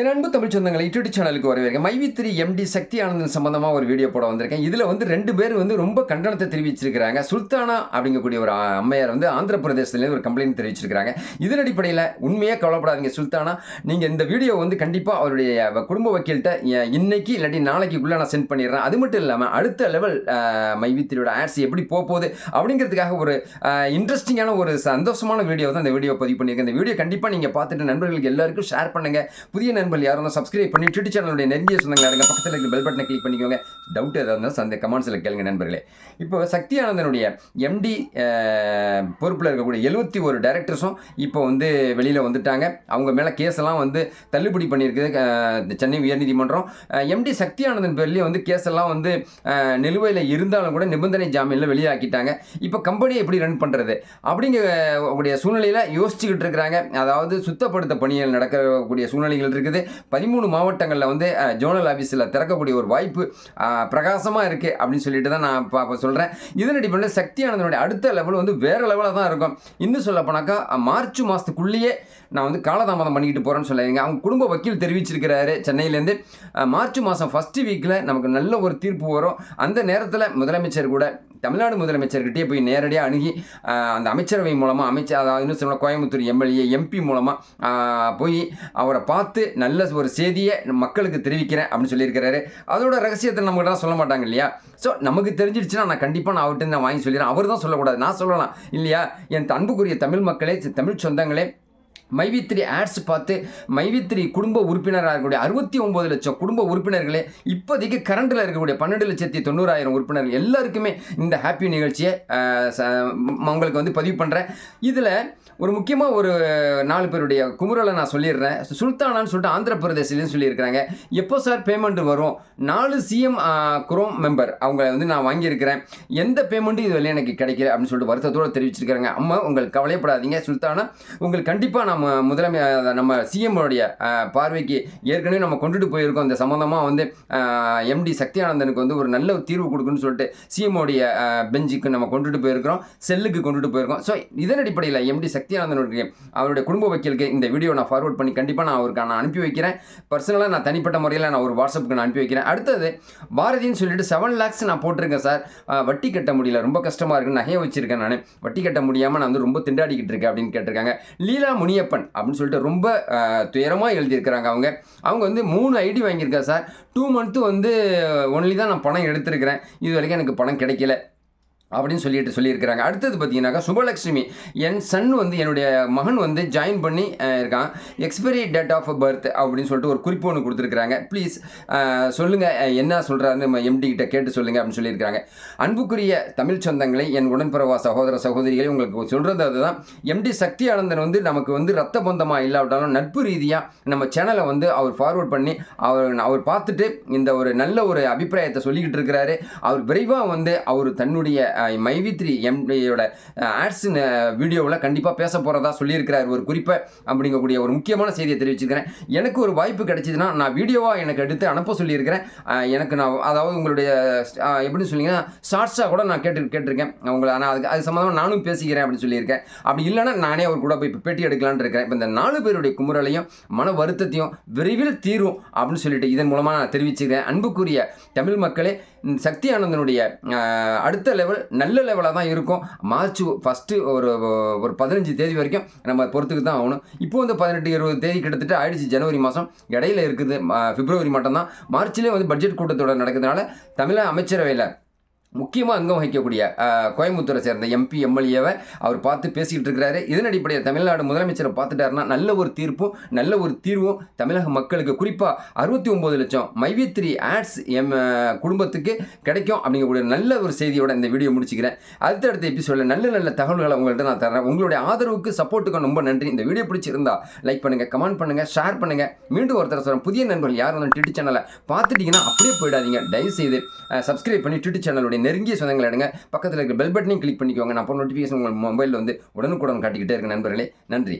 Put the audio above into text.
என் அன்பு தமிழ் சொந்தங்களை யூடியூப் சேனலுக்கு வரவேற்க மைவித்திரி எம்டி சக்தி ஆனந்தன் சம்பந்தமாக ஒரு வீடியோ போட வந்திருக்கேன். இதில் வந்து ரெண்டு பேர் வந்து ரொம்ப கண்டனத்தை தெரிவிச்சிருக்கிறாங்க. சுல்தானா அப்படிங்கக்கூடிய ஒரு அம்மையார் வந்து ஆந்திர பிரதேசத்துலேருந்து ஒரு கம்ப்ளைண்ட் தெரிவிச்சிருக்கிறாங்க. இதன் அடிப்படையில் உண்மையாக கவலைப்படாதீங்க சுல்தானா. நீங்கள் இந்த வீடியோ வந்து கண்டிப்பாக அவருடைய குடும்ப வக்கீல்கிட்ட இன்னைக்கு இல்லாட்டி நாளைக்குள்ளே நான் சென்ட் பண்ணிடுறேன். அது மட்டும் இல்லாமல் அடுத்த லெவல் மைவித்திரியோட ஆட்ஸ் எப்படி போகுது அப்படிங்கிறதுக்காக ஒரு இன்ட்ரெஸ்டிங்கான ஒரு சந்தோஷமான வீடியோ தான் இந்த வீடியோ பதிவு பண்ணியிருக்கேன். இந்த வீடியோ கண்டிப்பாக நீங்கள் பார்த்துட்டு நண்பர்களுக்கு எல்லாருக்கும் ஷேர் பண்ணுங்கள் புதிய நண்பர்கள் யாரும் சப்ஸ்கிரைப் பண்ணி ட்விட்டர் சேனலுடைய நெருங்கிய சொந்தங்களா இருங்க. பக்கத்தில் இருக்கிற பெல் பட்டனை கிளிக் பண்ணிக்கோங்க. டவுட் ஏதாவது இருந்தால் அந்த கமெண்ட்ஸில் கேளுங்க நண்பர்களே. இப்போ சக்தி ஆனந்தனுடைய எம்டி பொறுப்பில் இருக்கக்கூடிய எழுபத்தி ஒரு டைரக்டர்ஸும் இப்போ வந்து வெளியில் வந்துட்டாங்க. அவங்க மேலே கேஸெல்லாம் வந்து தள்ளுபடி பண்ணியிருக்குது சென்னை உயர்நீதிமன்றம். எம்டி சக்தி ஆனந்தன் பேர்லேயே வந்து கேஸெல்லாம் வந்து நிலுவையில் இருந்தாலும் கூட நிபந்தனை ஜாமீனில் வெளியாக்கிட்டாங்க. இப்போ கம்பெனியை எப்படி ரன் பண்ணுறது அப்படிங்கிற சூழ்நிலையில் யோசிச்சுக்கிட்டு இருக்கிறாங்க. அதாவது சுத்தப்படுத்த பணிகள் நடக்கக்கூடிய சூழ்நிலைகள் இருக்குது. பதிமூணு மாவட்டங்களில் வந்து ஜோனல் ஆஃபீஸில் திறக்கக்கூடிய ஒரு வாய்ப்பு பிரகாசமாக இருக்குது அப்படின்னு சொல்லிட்டு தான் நான் இப்போ சொல்கிறேன் இதன் அடிப்படையில் சக்தி அடுத்த லெவல் வந்து வேறு லெவலில் தான் இருக்கும். இன்னும் சொல்ல போனாக்கா மார்ச் மாதத்துக்குள்ளேயே நான் வந்து காலதாமதம் பண்ணிக்கிட்டு போகிறேன்னு சொல்லாதீங்க அவங்க குடும்ப வக்கீல் தெரிவிச்சிருக்கிறாரு சென்னையிலேருந்து. மார்ச் மாதம் ஃபஸ்ட்டு வீக்கில் நமக்கு நல்ல ஒரு தீர்ப்பு வரும். அந்த நேரத்தில் முதலமைச்சர் கூட தமிழ்நாடு முதலமைச்சர்கிட்டயே போய் நேரடியாக அணுகி அந்த அமைச்சரவை மூலமாக அமைச்சர் அதாவது இன்னும் சொல்ல கோயம்புத்தூர் எம்எல்ஏ எம்பி மூலமாக போய் அவரை பார்த்து நல்ல ஒரு செய்தியை மக்களுக்கு தெரிவிக்கிறேன் அப்படின்னு சொல்லியிருக்கிறாரு. அதோட ரகசியத்தை நம்மகிட்ட சொல்ல மாட்டாங்க இல்லையா? ஸோ நமக்கு தெரிஞ்சிடுச்சுன்னா நான் கண்டிப்பாக நான் அவர்கிட்ட நான் வாங்கி சொல்லிடுறேன். அவர் தான் சொல்லக்கூடாது. நான் சொல்லலாம். இல்லையா? என் அன்புக்குரிய தமிழ் மக்களே தமிழ் சொந்தங்களே மைவித்ரி ஆட்ஸ் பார்த்து மைவித்ரி குடும்ப உறுப்பினராக இருக்கக்கூடிய அறுபத்தி ஒம்பது லட்சம் குடும்ப உறுப்பினர்களே இப்போதைக்கு கரண்டில் இருக்கக்கூடிய பன்னெண்டு லட்சத்தி தொண்ணூறாயிரம் உறுப்பினர்கள் எல்லாருக்குமே இந்த ஹாப்பி நிகழ்ச்சியை உங்களுக்கு வந்து பதிவு பண்ணுறேன் இதில் ஒரு முக்கியமாக ஒரு நாலு பேருடைய குமுறலை நான் சொல்லிடுறேன். சுல்தானான்னு சொல்லிட்டு ஆந்திர பிரதேசிலேருந்து சொல்லியிருக்கிறாங்க. எப்போ சார் பேமெண்ட் வரும்? நாலு சிஎம் குரோம் மெம்பர் அவங்க வந்து நான் வாங்கியிருக்கிறேன். எந்த பேமெண்ட்டும் இது எனக்கு கிடைக்கல அப்படின்னு சொல்லிட்டு வருத்தத்தோடு தெரிவிச்சிருக்கிறாங்க. அம்மா உங்களுக்கு கவலைப்படாதீங்க சுல்தானா உங்களுக்கு கண்டிப்பாக நம்ம முதலமை நம்ம சிஎம்முடைய பார்வைக்கு ஏற்கனவே நம்ம கொண்டுட்டு போயிருக்கோம். இந்த சம்மந்தமாக வந்து எம்டி சக்தி ஆனந்தனுக்கு வந்து ஒரு நல்ல தீர்வு கொடுக்குன்னு சொல்லிட்டு சிஎம் பெஞ்சுக்கு நம்ம கொண்டுட்டு போயிருக்கிறோம். செல்லுக்கு கொண்டுட்டு போயிருக்கோம். ஸோ இதன் அடிப்படையில் எம்டி சக்தியானந்தனுடைய அவருடைய குடும்ப வக்கீலுக்கு இந்த வீடியோ நான் ஃபார்வர்ட் பண்ணி கண்டிப்பாக நான் அவருக்கு நான் அனுப்பி வைக்கிறேன். பர்சனலாக நான் தனிப்பட்ட முறையில் நான் ஒரு வாட்ஸ்அப்புக்கு நான் அனுப்பி வைக்கிறேன். அடுத்தது பாரதின்னு சொல்லிட்டு செவன் லேக்ஸ் நான் போட்டிருக்கேன் சார். வட்டி கட்ட முடியல. ரொம்ப கஷ்டமாக இருக்குன்னு நகையை வச்சிருக்கேன் நான். வட்டி கட்ட முடியாமல் நான் வந்து ரொம்ப திண்டாடிக்கிட்டு இருக்கேன் அப்படின்னு கேட்டிருக்காங்க. லீலா முனியப்பன் அப்படின்னு சொல்லிட்டு ரொம்ப துயரமாக எழுதியிருக்கிறாங்க அவங்க. அவங்க வந்து மூணு ஐடி வாங்கியிருக்கா சார். டூ மந்த்து வந்து ஒன்லி தான் நான் பணம் எடுத்திருக்கிறேன். இது வரைக்கும் எனக்கு பணம் கிடைக்கல. அப்படின்னு சொல்லிட்டு சொல்லியிருக்கிறாங்க. அடுத்தது பார்த்தீங்கன்னாக்கா சுபலக்ஷ்மி. என் சன் வந்து என்னுடைய மகன் வந்து ஜாயின் பண்ணி இருக்கான். எக்ஸ்பைரி டேட் ஆஃப் பர்த் அப்படின்னு சொல்லிட்டு ஒரு குறிப்பு ஒன்று கொடுத்துருக்குறாங்க. ப்ளீஸ் சொல்லுங்கள் என்ன சொல்கிறாருன்னு நம்ம எம்டி கிட்ட கேட்டு சொல்லுங்கள் அப்படின்னு சொல்லியிருக்காங்க அன்புக்குரிய தமிழ் சொந்தங்களை என் உடன்பிறவா சகோதர சகோதரிகளை உங்களுக்கு சொல்கிறது அதுதான். எம்டி சக்தி ஆனந்தன் வந்து நமக்கு வந்து ரத்த பந்தமாக இல்லாவிட்டாலும் நட்பு ரீதியாக நம்ம சேனலை வந்து அவர் ஃபார்வர்ட் பண்ணி அவர் அவர் பார்த்துட்டு இந்த ஒரு நல்ல ஒரு அபிப்பிராயத்தை சொல்லிக்கிட்டு இருக்கிறாரு. அவர் விரைவாக வந்து அவர் தன்னுடைய மைவி த்ரீ எம்டியோட ஆட்ஸ் வீடியோவில் கண்டிப்பாக பேச போகிறதா சொல்லியிருக்கிறார் ஒரு குறிப்பை அப்படிங்கக்கூடிய ஒரு முக்கியமான செய்தியை தெரிவிச்சிருக்கிறேன். எனக்கு ஒரு வாய்ப்பு கிடைச்சிதுன்னா நான் வீடியோவாக எனக்கு எடுத்து அனுப்ப சொல்லியிருக்கிறேன். எனக்கு நான் அதாவது உங்களுடைய எப்படின்னு சொன்னீங்கன்னா ஷார்ட்ஸாக கூட நான் கேட்டு கேட்டிருக்கேன். உங்களை ஆனால் அதுக்கு அது சம்மந்தமாக நானும் பேசிக்கிறேன் அப்படின்னு சொல்லியிருக்கேன். அப்படி இல்லைன்னா நானே அவர் கூட போய் இப்போ பேட்டி எடுக்கலான்னு இருக்கிறேன். இப்போ இந்த நாலு பேருடைய குமுறலையும் மன வருத்தத்தையும் விரைவில் தீரும் அப்படின்னு சொல்லிட்டு இதன் மூலமாக நான் தெரிவிச்சுக்கிறேன். அன்புக்குரிய தமிழ் மக்களே இந்த சக்தி ஆனந்தனுடைய அடுத்த லெவல் நல்ல லெவலாக தான் இருக்கும். மார்ச் ஃபஸ்ட்டு ஒரு ஒரு பதினஞ்சு தேதி வரைக்கும் நம்ம பொறுத்துக்கு தான் ஆகணும். இப்போ வந்து பதினெட்டு இருபது தேதி கிட்டத்தட்ட ஆயிடுச்சு ஜனவரி மாதம் இடையில இருக்குது பிப்ரவரி மட்டும்தான். மார்ச்லேயே வந்து பட்ஜெட் கூட்டத்தோட நடக்கிறதுனால தமிழக அமைச்சரவையில் முக்கியமாக அங்கம் வகிக்கக்கூடிய கோயம்புத்தூரை சேர்ந்த எம்பி எம்எல்ஏவை அவர் பார்த்து பேசிக்கிட்டு இருக்கிறாரு. இதன் அடிப்படையில் தமிழ்நாடு முதலமைச்சரை பார்த்துட்டாருன்னா நல்ல ஒரு தீர்ப்பும் நல்ல ஒரு தீர்வும் தமிழக மக்களுக்கு. குறிப்பாக அறுபத்தி ஒம்பது லட்சம் மைவித்ரி ஆட்ஸ் எம் குடும்பத்துக்கு கிடைக்கும் அப்படிங்கக்கூடிய நல்ல ஒரு செய்தியோட இந்த வீடியோ முடிச்சுக்கிறேன். அடுத்தடுத்த எபிசோடில் நல்ல நல்ல தகவல்களை உங்கள்கிட்ட நான் தரேன் உங்களுடைய ஆதரவுக்கு சப்போர்ட்டுக்கு ரொம்ப நன்றி. இந்த வீடியோ பிடிச்சிருந்தா லைக் பண்ணுங்கள் கமெண்ட் பண்ணுங்கள் ஷேர் பண்ணுங்கள் மீண்டும் ஒருத்தர் சொல்கிறேன் புதிய நண்பர்கள் யார் வந்து ட்விட்டர் சேனலை பார்த்துட்டிங்கன்னா அப்படியே போயிடாதீங்க. தயவு செய்து சப்ஸ்கிரைப் பண்ணி ட்விட்டர் சேனலுடைய நெருங்கிய சொந்தங்கள் எடுங்க. பக்கத்தில் இருக்கிற பெல் பட்டனையும் கிளிக் பண்ணிக்கோங்க. நான் அப்போ நோட்டிஃபிகேஷன் உங்கள் மொபைலில் வந்து உடனுக்குடன் காட்டிக்கிட்டே இருக்க நண்பர்களே. நன்றி.